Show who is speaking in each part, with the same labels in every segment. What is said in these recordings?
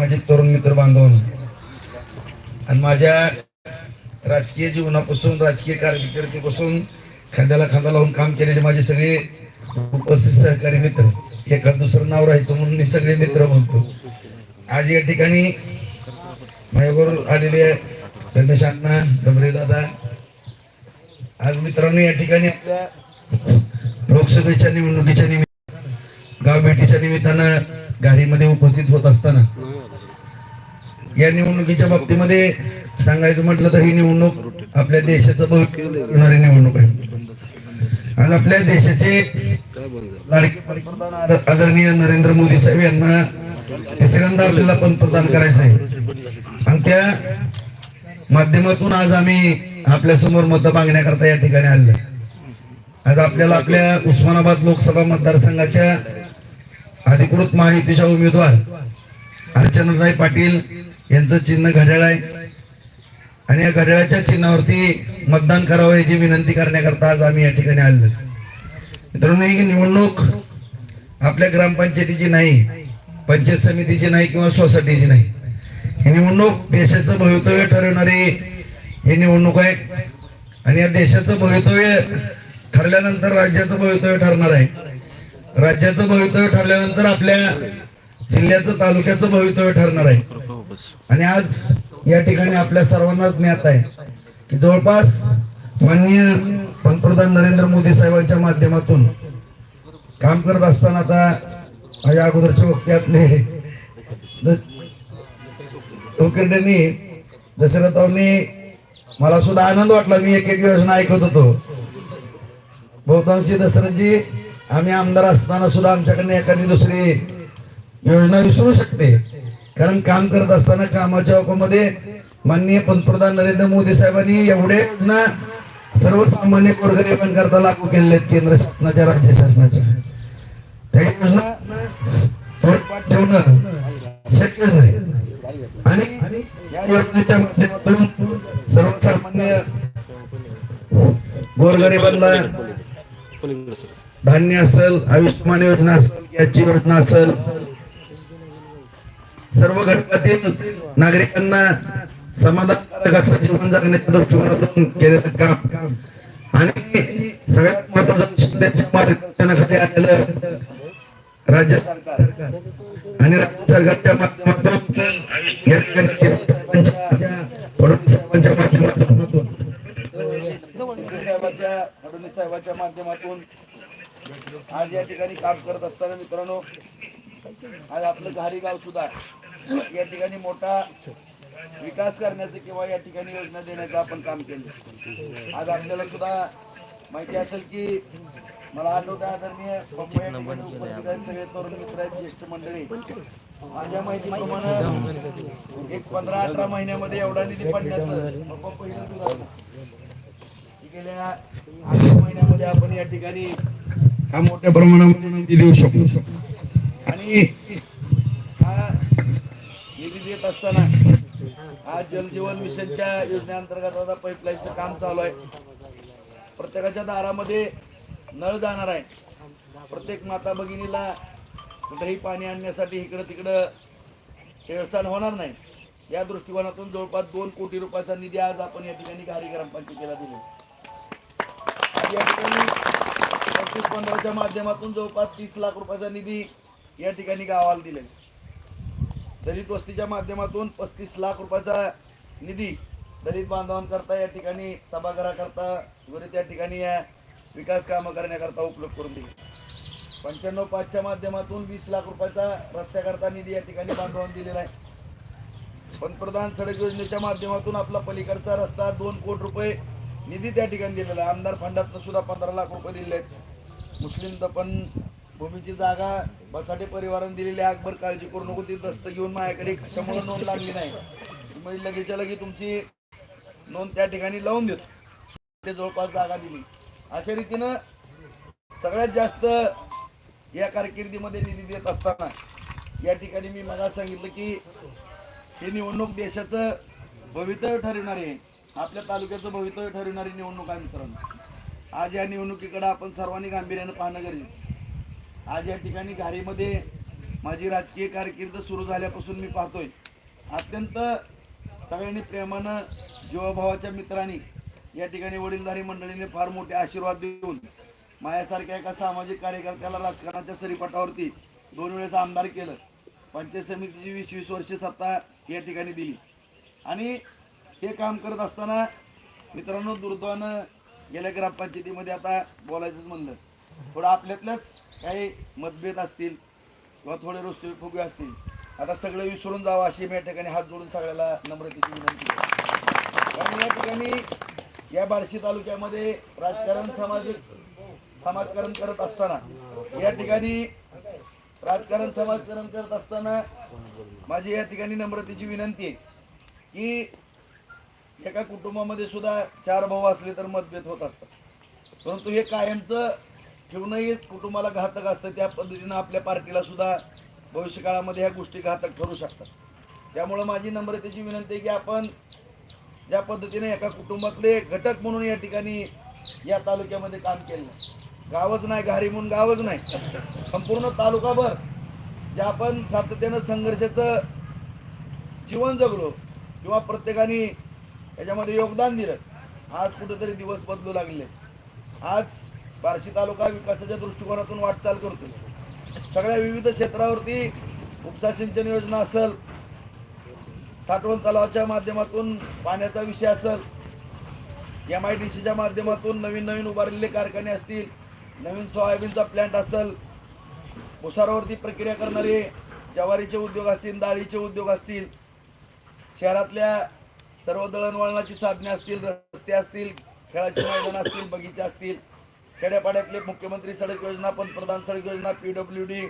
Speaker 1: माझे तरुण मित्र बांधव आणि माझ्या राजकीय जीवनापासून राजकीय कार्यकर्तेपासून खांद्याला खांदा लावून काम केलेले माझे सगळे उपस्थित सहकारी मित्र. एखाद दुसरं नाव राहायचं म्हणून मी सगळे मित्र म्हणतो. आज या ठिकाणी माझ्याबरोबर आलेले रमेश अण्णा डबरे दादा. आज मित्रांनो या ठिकाणी आपल्या लोकसभेच्या निवडणुकीच्या निमित्त गाव भेटीच्या निमित्तानं घारीमध्ये उपस्थित होत असताना या निवडणुकीच्या बाबतीमध्ये सांगायचं म्हटलं तर ही निवडणूक आपल्या देशाचं भविष्य होणारी निवडणूक आहे. आज आपल्या देशाचे लाडके पंतप्रधान आदरणीय नरेंद्र मोदी साहेब यांना तिसऱ्यांदा आपल्याला पंतप्रधान करायचं आहे. आणि त्या माध्यमातून आज आम्ही आपल्यासमोर मत मागण्याकरता या ठिकाणी आणलं आज आपल्याला आपल्या उस्मानाबाद लोकसभा मतदारसंघाच्या अधिकृत माहितीच्या उमेदवार अर्चनाताई पाटील यांचं चिन्ह घड्याळ आहे. आणि या घड्याळाच्या चिन्हावरती मतदान करावं याची विनंती करण्याकरता आज आम्ही या ठिकाणी आलो मित्रांनो ही निवडणूक आपल्या ग्रामपंचायतीची नाही पंचायत समितीची नाही किंवा सोसायटीची नाही. ही निवडणूक देशाचं भवितव्य ठरवणारी ही निवडणूक आहे. आणि या देशाचं भवितव्य ठरल्यानंतर राज्याचं भवितव्य ठरणार आहे. राज्याचं भवितव्य ठरल्यानंतर आपल्या जिल्ह्याचं तालुक्याचं भवितव्य ठरणार आहे. आणि आज या ठिकाणी आपल्या सर्वांनाच ज्ञात आहे की जवळपास माननीय पंतप्रधान नरेंद्र मोदी साहेबांच्या माध्यमातून काम करत असताना आता माझ्या अगोदरचे वक्ते आपले टोकरड्यांनी मला सुद्धा आनंद वाटला. मी एक एक योजना ऐकत होतो. बहुतांशी दशरथजी आम्ही आमदार असताना सुद्धा आमच्याकडनं एखादी दुसरी योजना विसरू शकते. कारण काम करत असताना कामाच्या ओपामध्ये माननीय पंतप्रधान नरेंद्र मोदी साहेबांनी एवढ्या योजना सर्वसामान्य गोरगरिबांकरता लागू केलेल्या आहेत केंद्र शासनाच्या राज्य शासनाच्या. त्या योजना ठेवणं शक्यच नाही. आणि या योजनेच्या माध्यमातून सर्वसामान्य गोरगरिबांना धान्य असेल आयुष्यमान योजना असेल याची योजना असेल सर्व घटकातील नागरिकांना समाधानकारक असं जीवन जगण्याच्या दृष्टिकोनातून केलेलं काम. आणि सगळ्यात महत्वाचं मार्गदर्शनाखाली आलेलं राज्य सरकार आणि राज्य सरकारच्या माध्यमातून साहेबांच्या फडणवीस साहेबांच्या माध्यमातून. साहेबांच्या फडणवीस साहेबांच्या माध्यमातून आज या ठिकाणी काम करत असताना मित्रांनो आज आपलं घारी गाव सुद्धा या ठिकाणी मोठा विकास करण्याचं किंवा या ठिकाणी योजना देण्याचं आपण काम केलं. आज आपल्याला सुद्धा माहिती असेल की मला आठवतं आदरणीय सगळे तरुण मित्र आहेत ज्येष्ठ मंडळी. माझ्या माहितीप्रमाणे एक पंधरा अठरा महिन्यामध्ये एवढा निधी पडण्याचं पहिलं गेल्या आठ महिन्यामध्ये आपण या ठिकाणी हा मोठ्या प्रमाणामध्ये निधी देऊ शकतो आणि हा निधी देत असताना आज जलजीवन मिशनच्या योजनेअंतर्गत आता पाईपलाईनचं काम चालू आहे. प्रत्येकाच्या दारामध्ये नळ जाणार आहे. प्रत्येक माता भगिनीला कुठेही पाणी आणण्यासाठी इकडं तिकडं हेळसाण होणार नाही. या दृष्टिकोनातून जवळपास दोन कोटी रुपयाचा निधी आज आपण या ठिकाणी घारी ग्रामपंचायतीला दिलो. या ठिकाणी पंधराच्या माध्यमातून जवळपास तीस लाख रुपयाचा निधी या ठिकाणी गावाला दिले दलित वस्तीच्या माध्यमातून पस्तीस लाख रुपयाचा निधी दलित बांधवांकरता या ठिकाणी सभागृहाकरता वगैरे त्या ठिकाणी या विकास कामं करण्याकरता उपलब्ध करून दिली. पंच्याण्णव पाचच्या माध्यमातून वीस लाख रुपयाचा रस्त्याकरता निधी या ठिकाणी बांधवांना दिलेला आहे. पंतप्रधान सडक योजनेच्या माध्यमातून आपला पलीकडचा रस्ता दोन कोटी रुपये निधी त्या ठिकाणी दिलेला आहे. आमदार फंडातनं सुद्धा पंधरा लाख रुपये दिले आहेत. मुस्लिम दफन भूमीची जागा बसाटे परिवाराने दिलेली आहे. अकबर काळजी करू नको ती दस्त घेऊन माझ्याकडे कशामुळे नोंद लागली नाही. म्हणजे लगेचच्या लगे तुमची नोंद त्या ठिकाणी लावून देतो. ते जवळपास जागा दिली. अशा रीतीनं सगळ्यात जास्त या कारकिर्दीमध्ये निधी देत असताना या ठिकाणी मी मला सांगितलं की ही निवडणूक देशाचं भवितव्य ठरवणारी आहे आपल्या तालुक्याचं भवितव्य ठरवणारी निवडणूक आहे मित्रांनो आज या निवडणुकीकडे आपण सर्वांनी गांभीर्यानं पाहणं गरजेचं आज या ठिकाणी घारीमध्ये माझी राजकीय कारकीर्द सुरू झाल्यापासून मी पाहतोय. अत्यंत सगळ्यांनी प्रेमानं जीवाभावाच्या मित्रांनी या ठिकाणी वडीलधारी मंडळीने फार मोठे आशीर्वाद देऊन माझ्यासारख्या एका सामाजिक कार्यकर्त्याला राजकारणाच्या सरीपटावरती दोन वेळेस आमदार केलं. पंचायत समितीची वीस वीस वर्षे सत्ता या ठिकाणी दिली. आणि हे काम करत असताना मित्रांनो दुर्दैवानं गेल्या ग्रामपंचायतीमध्ये आता बोलायचंच म्हणलं. थोडं आपल्यातलंच काही मतभेद असतील किंवा थोडे रोस्ते फुगे असतील आता सगळं विसरून जावं अशी मी या ठिकाणी हात जोडून सगळ्याला नम्रतेची विनंती कारण या ठिकाणी या बार्शी तालुक्यामध्ये राजकारण सामाजिक समाजकारण करत असताना या ठिकाणी राजकारण समाजकारण करत असताना माझी या ठिकाणी नम्रतेची विनंती आहे की एका कुटुंबामध्ये सुद्धा चार भाऊ असले तर मतभेद होत असतात. परंतु हे कायमचं ठेवणंही कुटुंबाला घातक असतं. त्या पद्धतीनं आपल्या पार्टीला सुद्धा भविष्यकाळामध्ये ह्या गोष्टी घातक ठरू शकतात. त्यामुळं माझी नम्रतेची विनंती आहे की आपण ज्या पद्धतीने एका कुटुंबातले घटक म्हणून या ठिकाणी या तालुक्यामध्ये काम केलं गावच नाही घारी म्हणून गावच नाही. संपूर्ण तालुकाभर जे आपण सातत्यानं संघर्षाचं जीवन जगलो किंवा प्रत्येकाने याच्यामध्ये योगदान दिलं आज कुठेतरी दिवस बदलू लागले. आज बार्शी तालुका विकासाच्या दृष्टिकोनातून वाटचाल करतो. सगळ्या विविध क्षेत्रावरती उपसा सिंचन योजना असेल साठवण तलावाच्या माध्यमातून पाण्याचा विषय असेल एम आय डी सीच्या माध्यमातून नवीन नवीन उभारलेले कारखाने असतील नवीन सोयाबीनचा प्लॅन्ट असेल भुसारावरती प्रक्रिया करणारे ज्वारीचे उद्योग असतील डाळीचे उद्योग असतील शहरातल्या सर्व दळणवळणाची साधने असतील रस्ते असतील खेळाची मैदान असतील बगीचे असतील खेड्यापाड्यातले मुख्यमंत्री सडक योजना पंतप्रधान सडक योजना पी डब्ल्यू डी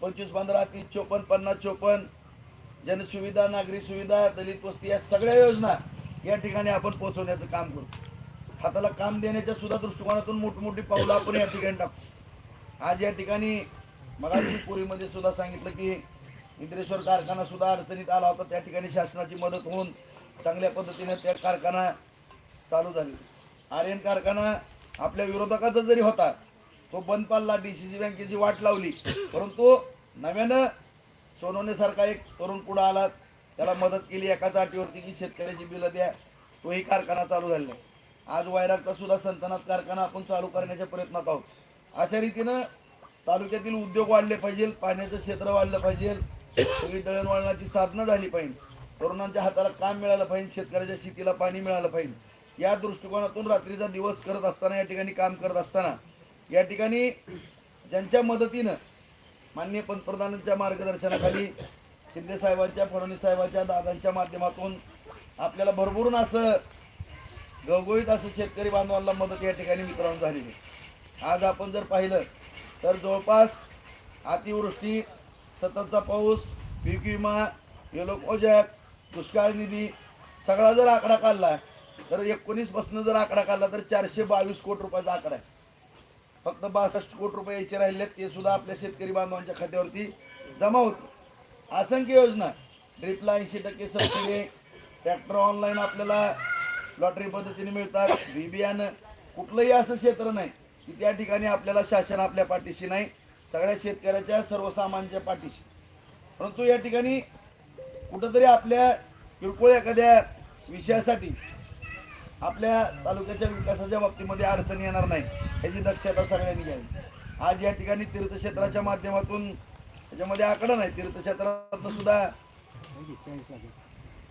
Speaker 1: पंचवीस पंधरा तीस चोपन्न पन्नास चोपन्न जनसुविधा नागरी सुविधा दलित वस्ती या सगळ्या योजना या ठिकाणी आपण पोहोचवण्याचं काम करतो. हाताला काम देण्याच्या सुद्धा दृष्टिकोनातून मोठमोठी पावलं आपण या ठिकाणी टाकतो आज या ठिकाणी मगाशी पुरीमध्ये सुद्धा सांगितलं की इंद्रेश्वर कारखाना सुद्धा अडचणीत आला होता. त्या ठिकाणी शासनाची मदत होऊन चांगल्या पद्धतीने त्या कारखाना चालू झाली. आर्यन कारखाना आपल्या विरोधकाचा जरी होता तो बंद पाडला सी बँकेची वाट लावली. परंतु नव्यानं सोनवणेसारखा एक तरुण पुढे आला त्याला मदत केली एकाच अटीवरती की शेतकऱ्याची बिलं द्या. तोही कारखाना चालू झालेला आज वायरागचा सुद्धा संतनात कारखाना आपण चालू करण्याच्या प्रयत्नात आहोत. अशा रीतीनं तालुक्यातील उद्योग वाढले पाहिजे पाण्याचं क्षेत्र वाढलं पाहिजे सगळी दळणवळणाची साधनं झाली पाहिजे तरुणांच्या हाताला काम मिळालं पाहिजे शेतकऱ्याच्या शेतीला पाणी मिळालं पाहिजे. या दृष्टिकोनातून रात्रीचा दिवस करत असताना या ठिकाणी काम करत असताना या ठिकाणी ज्यांच्या मदतीनं माननीय पंतप्रधानांच्या मार्गदर्शनाखाली शिंदेसाहेबांच्या फडणवीस साहेबांच्या दादांच्या माध्यमातून आपल्याला भरभरून असं गवगवीत असं शेतकरी बांधवांना मदत या ठिकाणी मित्रांनो झालेली आज आपण जर पाहिलं तर जवळपास अतिवृष्टी सततचा पाऊस पीक विमा येलो मोजॅक दुष्काळ निधी सगळा जर आकडा काढला तर एकोणीसपासून जर आकडा काढला तर चारशे बावीस कोटी रुपयाचा आकडा आहे. फक्त बासष्ट कोटी रुपये यायचे राहिले ते सुद्धा आपल्या शेतकरी बांधवांच्या खात्यावरती जमा होते. असंख्य योजना ड्रिपला ऐंशी टक्के सबसिडी ट्रॅक्टर ऑनलाईन आपल्याला लॉटरी पद्धतीने मिळतात. बी बियाणं कुठलंही असं क्षेत्र नाही की त्या ठिकाणी आपल्याला शासन आपल्या पाठीशी नाही. सगळ्या शेतकऱ्याच्या सर्वसामान्यांच्या पाठीशी. परंतु या ठिकाणी कुठंतरी आपल्या किरकोळ एखाद्या विषयासाठी आपल्या तालुक्याच्या विकासाच्या बाबतीमध्ये अडचण येणार नाही. याची दक्षता सगळ्यांनी घ्यावी. आज या ठिकाणी तीर्थक्षेत्राच्या माध्यमातून त्याच्यामध्ये आकडा नाही. तीर्थक्षेत्रातनं सुद्धा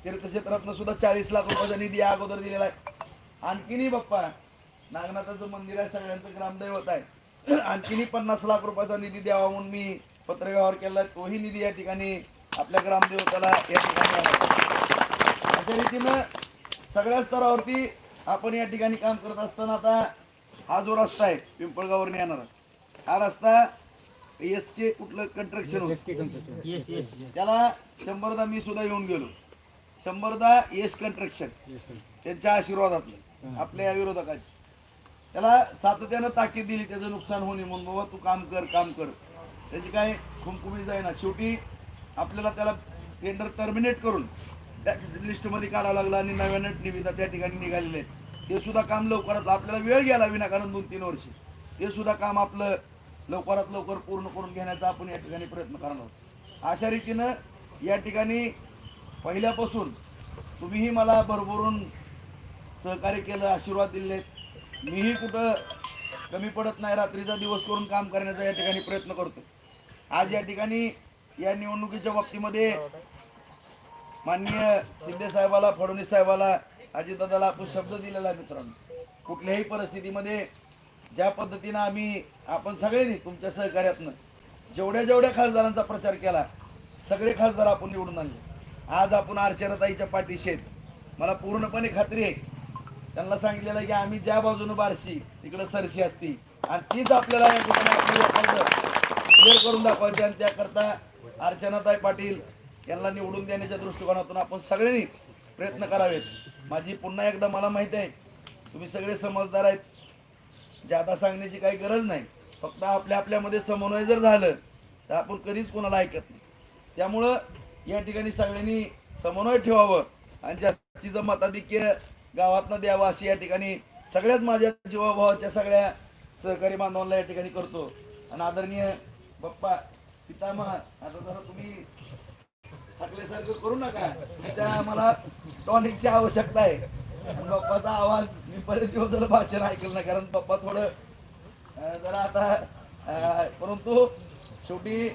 Speaker 1: तीर्थक्षेत्रातनं सुद्धा चाळीस लाख रुपयाचा निधी या अगोदर दिलेला आहे. आणखीनही बाप्पा नागनाथाचं मंदिर आहे सगळ्यांचं ग्रामदैवत आहे. आणखीनही पन्नास लाख रुपयाचा निधी द्यावा म्हणून मी पत्रव्यवहार केला तोही निधी या ठिकाणी आपल्या ग्रामदेवताला या ठिकाणी अशा रीतीनं सगळ्या स्तरावरती आपण या ठिकाणी काम करत असताना आता हा जो रस्ता आहे पिंपळगावरून येणारा हा रस्ता एस के कुठलं कंस्ट्रक्शन होतं? त्याला शंभरदा मी सुद्धा येऊन गेलो. शंभरदा येस कंस्ट्रक्शन त्यांच्या आशीर्वादातलं आपल्या या विरोधकाची. त्याला सातत्यानं ताकीद दिली त्याचं नुकसान होणे म्हणून बाबा तू काम कर काम कर. त्याची काय खुमखुमी जाईना शेवटी आपल्याला त्याला टेंडर टर्मिनेट करून त्या लिस्टमध्ये काढावं लागलं आणि नव्यानं निविदा त्या ठिकाणी निघालेले आहेत. ते सुद्धा काम लवकरात आपल्याला वेळ गेला विनाकारण दोन तीन वर्षे. ते सुद्धा काम आपलं लवकरात लवकर पूर्ण करून घेण्याचा आपण या ठिकाणी प्रयत्न करणार आहोत. अशा रीतीनं या ठिकाणी पहिल्यापासून तुम्हीही मला भरभरून सहकार्य केलं आशीर्वाद दिले मीही कुठं कमी पडत नाही रात्रीचा दिवस करून काम करण्याचा या ठिकाणी प्रयत्न करतो आज या ठिकाणी या निवडणुकीच्या बाबतीमध्ये माननीय शिंदे साहेबाला फडणवीस साहेबाला अजितदादाला आपण शब्द दिलेला आहे मित्रांनो. कुठल्याही परिस्थितीमध्ये ज्या पद्धतीनं आम्ही आपण सगळ्यांनी तुमच्या सहकार्यातनं जेवढ्या जेवढ्या खासदारांचा प्रचार केला सगळे खासदार आपण निवडून आणले. आज आपण अर्चनाताईच्या पाठीशी आहेत. मला पूर्णपणे खात्री आहे. त्यांना सांगितलेलं आहे की आम्ही ज्या बाजूनं बारशी तिकडं सरशी असती आणि तीच आपल्याला या ठिकाणी क्लिअर करून दाखवायची आणि त्याकरता अर्चनाताई पाटील यांना निवडून देण्याच्या दृष्टिकोनातून आपण सगळ्यांनी प्रयत्न करावेत. माझी पुन्हा एकदा मला माहिती आहे तुम्ही सगळे समजदार आहेत. जादा सांगण्याची काही गरज नाही. फक्त आपल्या आपल्यामध्ये समन्वय जर झालं तर आपण कधीच कोणाला ऐकत नाही. त्यामुळं या ठिकाणी सगळ्यांनी समन्वय ठेवावं आणि जास्तीचं मताधिक्य गावातनं द्यावं अशी या ठिकाणी सगळ्यात माझ्या जीवाभावाच्या सगळ्या सहकारी बांधवांना या ठिकाणी करतो. आणि आदरणीय बाप्पा पितामह आता जरा तुम्ही थकल्यासारखं करू नका. त्या आम्हाला टॉनिकची आवश्यकता आहे. पप्पाचा आवाज मी बरेच दिवस जरा भाषण ऐकलं नाही कारण पप्पा थोडं जरा आता परंतु शेवटी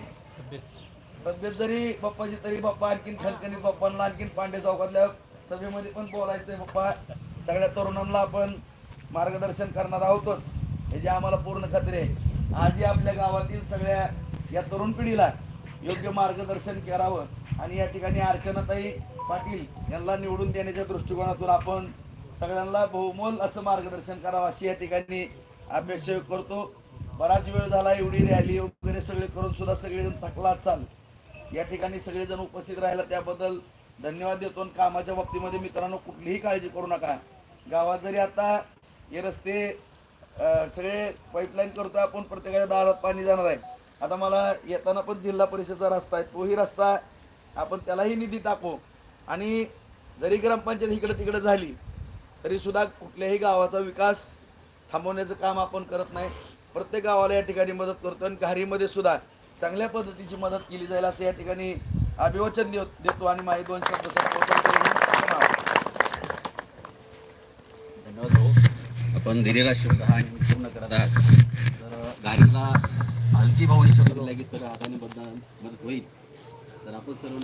Speaker 1: तब्येत जरी पप्पाची तरी पप्पा आणखीन खणखणीत पप्पांना आणखीन पांडे चौकातल्या सभेमध्ये पण बोलायचंय पप्पा सगळ्या तरुणांना आपण मार्गदर्शन करणार आहोतच. याची आम्हाला पूर्ण खात्री आहे. आजही आपल्या गावातील सगळ्या या तरुण पिढीला योग्य मार्गदर्शन करावं आणि या ठिकाणी अर्चनाताई पाटील यांना निवडून देण्याच्या दृष्टिकोनातून आपण सगळ्यांना बहुमोल असं मार्गदर्शन करावं अशी या ठिकाणी अपेक्षा करतो. बराच वेळ झाला एवढी रॅली वगैरे सगळे करून सुद्धा सगळेजण थकला चाल. या ठिकाणी सगळेजण उपस्थित राहिला त्याबद्दल धन्यवाद देतो आणि कामाच्या बाबतीमध्ये मित्रांनो कुठलीही काळजी करू नका. गावात जरी आता हे रस्ते सगळे पाईपलाईन करतो आपण प्रत्येकाच्या दारात पाणी जाणार आहे. आता मला येताना पण जिल्हा परिषदचा रस्ता आहे तोही रस्ता आपण त्यालाही निधी टाकू. आणि जरी ग्रामपंचायत इकडे तिकडे झाली तरी सुद्धा कुठल्याही गावाचा विकास थांबवण्याचं काम आपण करत नाही. प्रत्येक गावाला या ठिकाणी मदत करतो आणि घारीमध्ये सुद्धा चांगल्या पद्धतीची मदत केली जाईल असं या ठिकाणी अभिवचन देव देतो आणि माझे दोन शब्द
Speaker 2: धन्यवाद आपण दिलेला शब्द हा पूर्ण करत आहात. तर गाडीला हलकी भावनी सर हाताने बद्दल मदत होईल. तर आपण सर्व